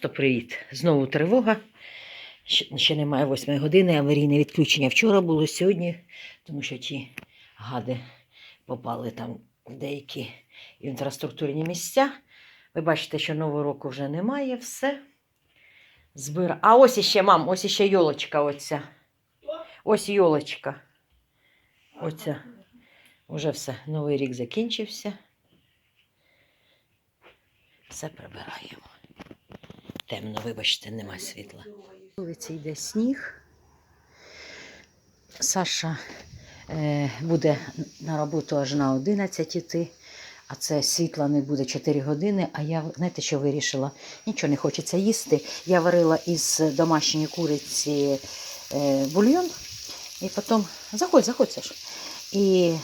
То привіт. Знову тривога. Ще, немає восьмої години. Аварійне відключення вчора було сьогодні, тому що ті гади попали там в деякі інфраструктурні місця. Ви бачите, що нового року вже немає, все. Збира. А ось іще, мам, ось іще йолочка оця. Ось йолочка. Оця. Уже все. Новий рік закінчився. Все прибираємо. Темно, вибачте, нема світла. Вулиці йде сніг. Саша е, буде на роботу аж на 11 йти, а це світла не буде 4 години. А я, знаєте, що вирішила? Нічого не хочеться їсти. Я варила із домашньої куриці е, бульйон. І потім заходь, заходь, Саш. І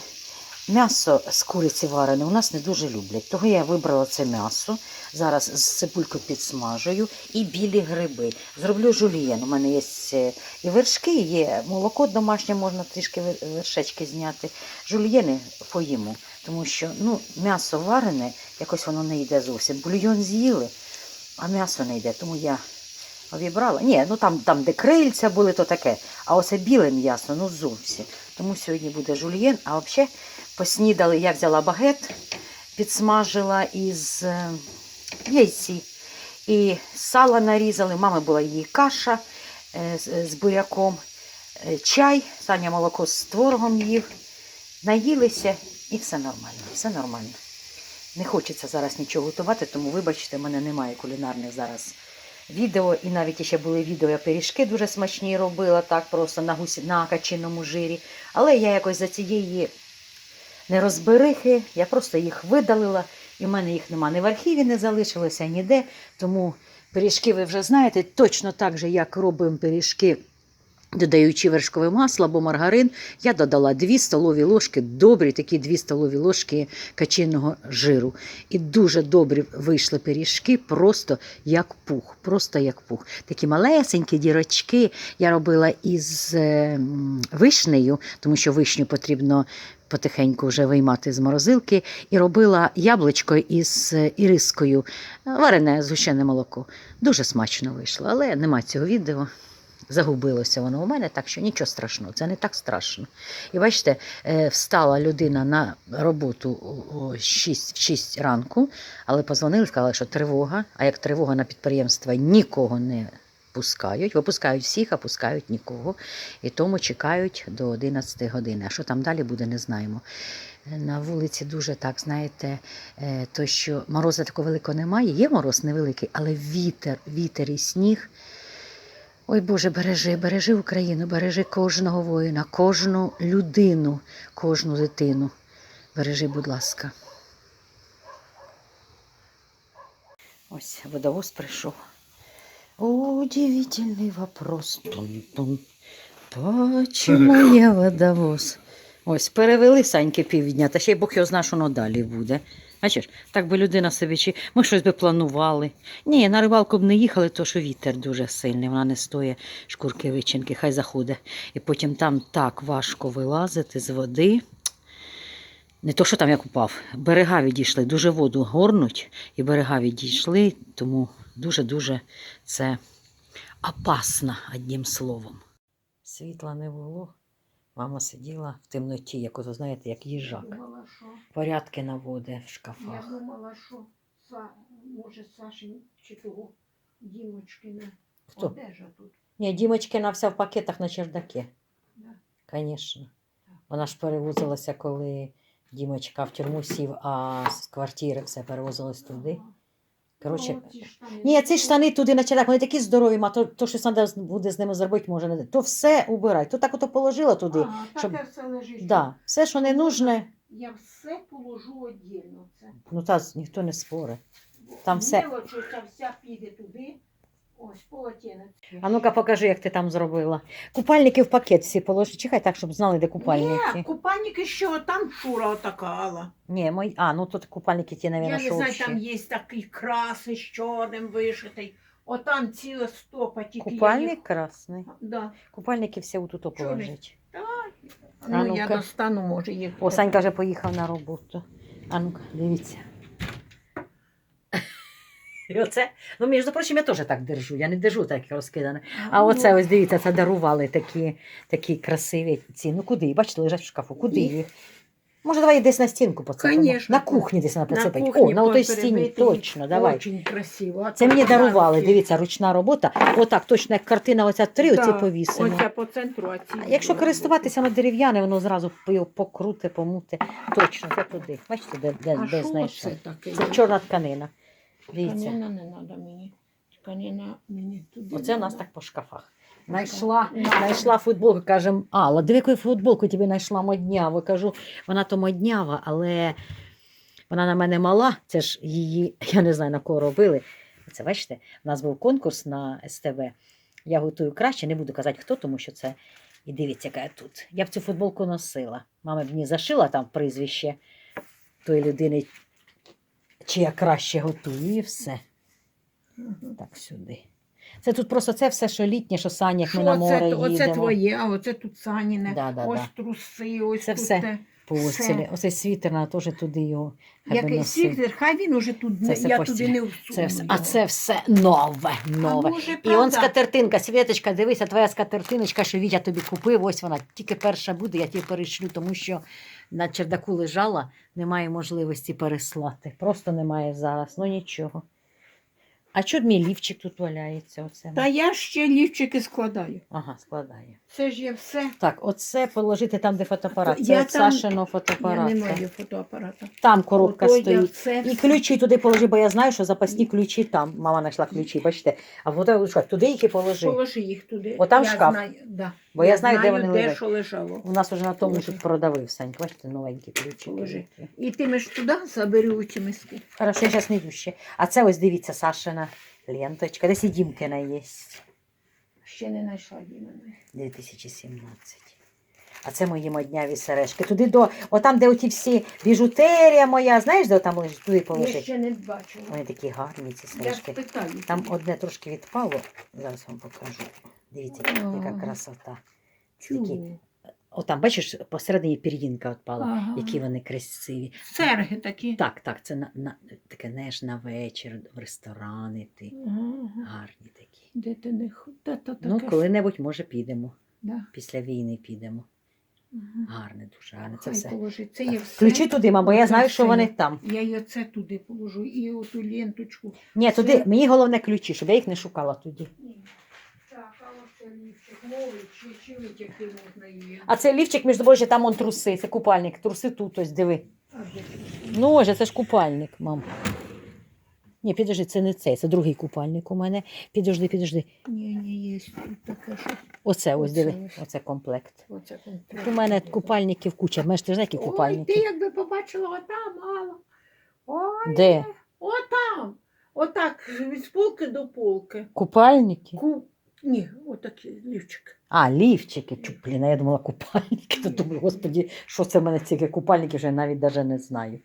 м'ясо з куриці варене у нас не дуже люблять. Того я вибрала це м'ясо. Зараз з цибулькою підсмажую і білі гриби. Зроблю жульєн. У мене є е, і вершки, є молоко домашнє, можна трішки вершечки зняти. Жульєни поїмо, тому що ну, м'ясо варене, якось воно не йде зовсім. Бульйон з'їли, а м'ясо не йде. Тому я обібрала. Ні, ну там, там, де крильця були, то таке. А оце біле м'ясо, ну зовсім. Тому сьогодні буде жульєн. А взагалі поснідали, я взяла багет, підсмажила із е, яйці. І сало нарізали. Мами була її каша е, з, з буряком, е, чай, Саня молоко з творогом їв. Наїлися і все нормально. Все нормально. Не хочеться зараз нічого готувати, тому вибачте, в мене немає кулінарних зараз відео. І навіть ще були відео, я пиріжки дуже смачні робила, так просто на, гусі, на качиному жирі. Але я якось за цієї нерозберихи, я просто їх видалила, і в мене їх нема ні в архіві не залишилося ніде. Тому пиріжки ви вже знаєте, точно так же, як робимо пиріжки. Додаючи вершкове масло або маргарин, я додала 2 столові ложки, добрі такі 2 столові ложки качинного жиру. І дуже добрі вийшли пиріжки, просто як пух. Просто як пух. Такі малесенькі дірочки я робила із е, вишнею, тому що вишню потрібно потихеньку вже виймати з морозилки. І робила яблучко із е, ірискою, е, варене згущене молоко. Дуже смачно вийшло, але нема цього відео. Загубилося воно у мене, так що нічого страшного, це не так страшно. І бачите, е, встала людина на роботу о 6, 6 ранку, але позвонили, сказали, що тривога, а як тривога на підприємства нікого не пускають, випускають всіх, а пускають нікого. І тому чекають до 11 години. А що там далі буде, не знаємо. Е, На вулиці дуже так, знаєте, е, то що морозу такого великого немає. Є мороз невеликий, але вітер, вітер і сніг. Ой Боже, бережи, бережи Україну, бережи кожного воїна, кожну людину, кожну дитину. Бережи, будь ласка. Ось водовоз прийшов. Удивительный вопрос. Тун-тун. Почему я водовоз? Ось, перевели Саньки півдня, та ще й Бог його знає, що воно далі буде. Бачиш, так би людина собі чи ми щось би планували. Ні, на рибалку б не їхали, то що вітер дуже сильний, вона не стоїть шкурки вичинки, хай заходить. І потім там так важко вилазити з води. Не то, що там як упав, берега відійшли, дуже воду горнуть, і берега відійшли, тому дуже-дуже це опасно, одним словом. Світла не було. Мама сиділа в темноті, як ото, знаєте, як їжак. Думала, що Порядки наводить в я шкафах. думала, що Са, може Саші чи того Дімочкина Хто? одежа тут. Ні, Дімочкина вся в пакетах на чердаке. Да. Звісно. Вона ж перевозилася, коли Дімочка в тюрму сів, а з квартири все перевозилось туди. Ага. Коротше, Ну. Ні, ці штани туди на вони такі здорові, а то, то що треба буде з ними зробити, може не. То все убирай. То так ото положила туди. Ага, щоб- таке все лежить. Да, все, що не нужне, Я все положу віддільно. Це. ну та ніхто не спорить. Там все- Мелочі ця вся піде туди. Ось полотенець. А ну-ка покажи, як ти там зробила. Купальники в пакет всі положи. Чекай так, щоб знали, де купальники. Ні, купальники що, там шура отакала. Ні, мої. А, ну тут купальники ті, Я не що знаю, общі. там є такий краси з чорним вишитий. Отам ціла стопа тільки. я Купальник їх- красний. Да. Купальники всі отут положить. Ну, ну-ка. я достану, може, їх. О, Санька вже поїхав на роботу. А ну-ка, дивіться. І оце, ну, між прочим, я теж так держу, я не держу так розкидане. А оце ось дивіться, це дарували такі, такі красиві ці. Ну куди? Бачите, лежать в шкафу. Куди Їх? Може, давай десь на стінку поцепимо? Конечно. На кухні десь на поцепить. О, кухні на той стіні, точно, давай. Очень красиво. А Це мені дарували, дивіться, ручна робота. Отак, точно як картина, оця три, оці повісимо. Оця по центру, а ці. А Якщо користуватися воно дерев'яне, воно зразу покруте, помуте. Точно, це туди. Бачите, де, де, А де що знайшов. це таке? Це чорна тканина. Дивіться. Тканина не треба мені. Тканина мені туди. Оце у нас надо. так по шкафах. Найшла, Да. знайшла футболку, кажемо, Алла, диви, яку футболку тобі знайшла модняву. Кажу, вона то моднява, але вона на мене мала. Це ж її, я не знаю, на кого робили. Це бачите, у нас був конкурс на СТВ. Я готую краще, не буду казати хто, тому що це. І дивіться, яка я тут. Я б цю футболку носила. Мама б мені зашила там прізвище тої людини, чи я краще готую, і все. Так, сюди. Це тут просто це все, що літнє, що сані, як ми на море їдемо. оце твоє, а оце тут Саніне. Да, да, ось да. труси, ось Це тут все. те. По. Оцей світер, вона теж туди його. хай би Який носив. світер, хай він уже тут, Це не- все я постіль. туди не всуну. Це все. А його. це все нове, нове. А може, І он правда? скатертинка, Світочка, дивися, твоя скатертиночка, що Вітя тобі купив, ось вона. Тільки перша буде, я тобі перешлю, тому що на чердаку лежала, немає можливості переслати. Просто немає зараз, ну нічого. А чого мій лівчик тут валяється? Оце? Та я ще лівчики складаю. Ага, складає. Це ж є все. Так, оце положити там, де фотоапарат. Це я от там- Сашиного Я не маю фотоапарата. Там коробка Ото я стоїть. все- І ключі туди положи, бо я знаю, що запасні ключі там. Мама знайшла ключі, бачите. А в шкаф туди їх і положи. Положи їх туди. Отам я шкаф. Знаю, да. Бо я знаю, де вони де лежать. що лежало. У нас вже на тому Положи. тут продавив Саньк. Бачите, новенькі ключі. І ти ж туди забери ці миски. Хорошо, я зараз не йду ще. А це ось дивіться, Сашина ленточка. Десь і Дімкина є. Ще не знайшла Дімени. 2017. А це мої модняві сережки. Туди до, отам, де оті всі біжутерія моя, знаєш, де там лежить, туди Я ще не бачила. Вони такі гарні, ці Я сережки. спитаю. Там одне трошки відпало. Зараз вам покажу. Дивіться, яка красота. Такі. Отам, бачиш, посередині пір'їнка відпала. Ага. Які вони красиві. Серги такі. Так, так, це на, на таке, знаєш, на вечір, в ресторани ти. Ага. Гарні такі. Де ти не та, Ну, коли-небудь, може, підемо. Да. Після війни підемо. Ага. Гарне, дуже гарне. Це все. положи. Це є все. Ключі туди, бо я знаю, що вони там. Я і оце туди положу, і оту ленточку. Ні, туди, мені головне ключі, щоб я їх не шукала тоді. А це лівчик, між собою, там он труси, це купальник. Труси тут, ось диви. Ну, оже, це ж купальник, мам. Ні, підожди, це не цей, це другий купальник у мене. Підожди, підожди. Ні, ні, є таке, що Оце ось диви, ось. оце комплект. оце конкретно. у мене купальників куча. Знаєш, ти ж які Ой, ти якби побачила отам, мало. Ой, Де? отам. Отак, від полки до полки. Купальники? Ку... Ні, отакі лівчики. А, лівчики. Чу, блін, я думала купальники. То думаю, господі, що це в мене ці купальники, вже навіть даже не знаю.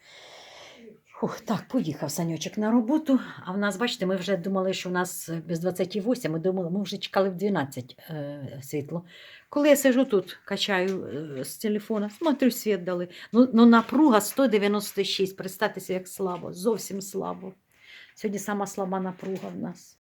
Фух, так, поїхав Санючок на роботу. А в нас, бачите, ми вже думали, що у нас без 28, ми думали, ми вже чекали в 12 е, світло. Коли я сижу тут, качаю е, з телефона, смотрю, світ дали. Ну, ну напруга 196. Представтеся, як слабо, зовсім слабо. Сьогодні сама слаба напруга в нас.